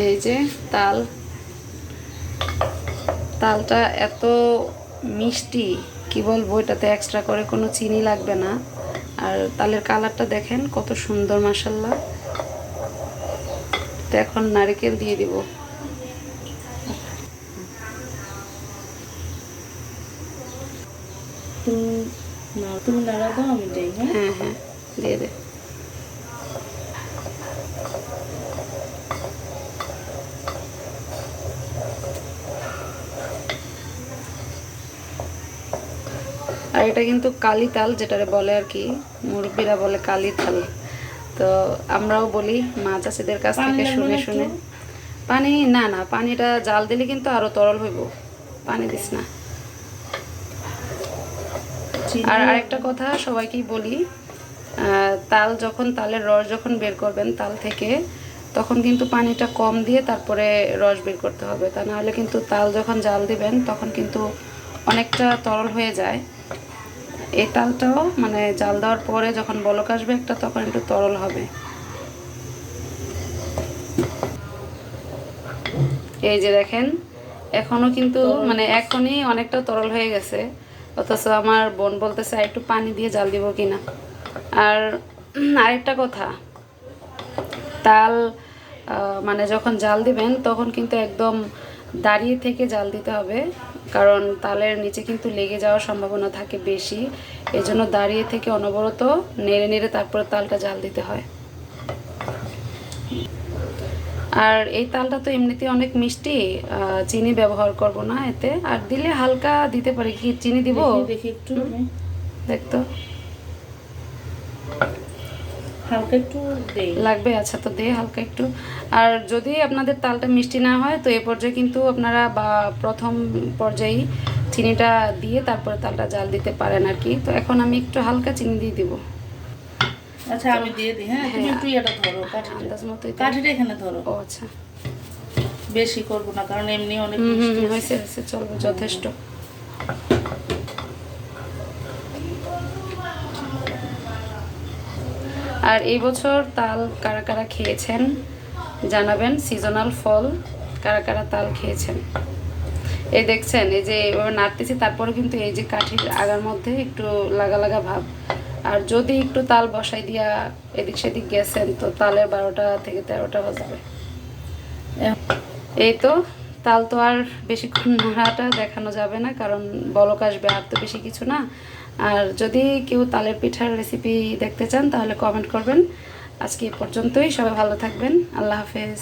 এই যে তাল। তালটা এত মিষ্টি কি বলব এটাতে এক্সট্রা করে কোনো চিনি লাগবে না। আর তালের কালারটা দেখেন কত সুন্দর মাসাল্লাহ তো এখন নারকেল দিয়ে দিব। তুমি আমি হ্যাঁ? হ্যাঁ হ্যাঁ দিয়ে দে। আর এটা কিন্তু কালি তাল যেটারে বলে আর কি মুরব্বীরা বলে কালি তাল। তো আমরাও বলি মা চাষিদের কাছ থেকে শুনে শুনে। পানি না না পানিটা জাল দিলে কিন্তু আরও তরল হইব। পানি দিস না। আর আরেকটা কথা সবাইকেই বলি তাল যখন তালের রস যখন বের করবেন তাল থেকে তখন কিন্তু পানিটা কম দিয়ে তারপরে রস বের করতে হবে। তা নাহলে কিন্তু তাল যখন জাল দিবেন তখন কিন্তু অনেকটা তরল হয়ে যায়। এই তালটাও মানে জাল দেওয়ার পরে যখন বলক আসবে একটা তখন একটু তরল হবে। এই যে দেখেন এখনও কিন্তু মানে এখনই অনেকটা তরল হয়ে গেছে। অথচ আমার বোন বলতেছে একটু পানি দিয়ে জাল দিব কিনা আর আরেকটা কথা তাল মানে যখন জাল দিবেন তখন কিন্তু একদম দাঁড়িয়ে থেকে জাল দিতে হবে। কারণ তালের নিচে কিন্তু লেগে যাওয়ার সম্ভাবনা থাকে বেশি। এই জন্য দাঁড়িয়ে থেকে অনবরত নেড়ে নেড়ে তারপরে তালটা জাল দিতে হয়। আর এই তালটা তো এমনিতে অনেক মিষ্টি আহ, চিনি ব্যবহার করব না এতে। আর দিলে হালকা দিতে পারি। কি চিনি দিব? দেখি- দেখি একটু দেখতো হালকা একটু দেই। লাগবে আচ্ছা তো দে হালকা একটু। আর যদি আপনাদের তালটা মিষ্টি না হয় তো এ পর্যায়ে কিন্তু আপনারা বা প্রথম পর্যায়ে চিনিটা দিয়ে তারপরে তালটা জাল দিতে পারেন আর কি। তো এখন আমি একটু হালকা চিনি দিয়ে দিব। আচ্ছা আমি দিয়ে দিই হ্যাঁ? তুমি একটু এটা ধরো কাঠিটা। আন্দাজ মতোই তো। কাঠিটা এখানে ধরো। ও আচ্ছা। বেশি করব না কারণ এমনি অনেক মিষ্টি হয়েছে হয়েছে চলবে যথেষ্ট। আর এই বছর তাল কারা কারা খেয়েছেন জানাবেন। সিজনাল ফল কারা কারা তাল খেয়েছেন। এই দেখছেন, এই যে এভাবে নাড়তেছি, তারপরে কিন্তু এই যে কাঠির আগার মধ্যে একটু লাগা লাগা ভাব। আর যদি একটু তাল বসাই দিয়া এদিক সেদিক গেছেন, তো তালের বারোটা থেকে তেরোটা বাজবে। এই তো তাল তো আর বেশিক্ষণ নাড়াটা দেখানো যাবে না, কারণ বলক আসবে আর তো বেশি কিছু না। আর যদি কেউ তালের পিঠার রেসিপি দেখতে চান, তাহলে কমেন্ট করবেন। আজকে এ পর্যন্তই, সবাই ভালো থাকবেন। আল্লাহ হাফেজ।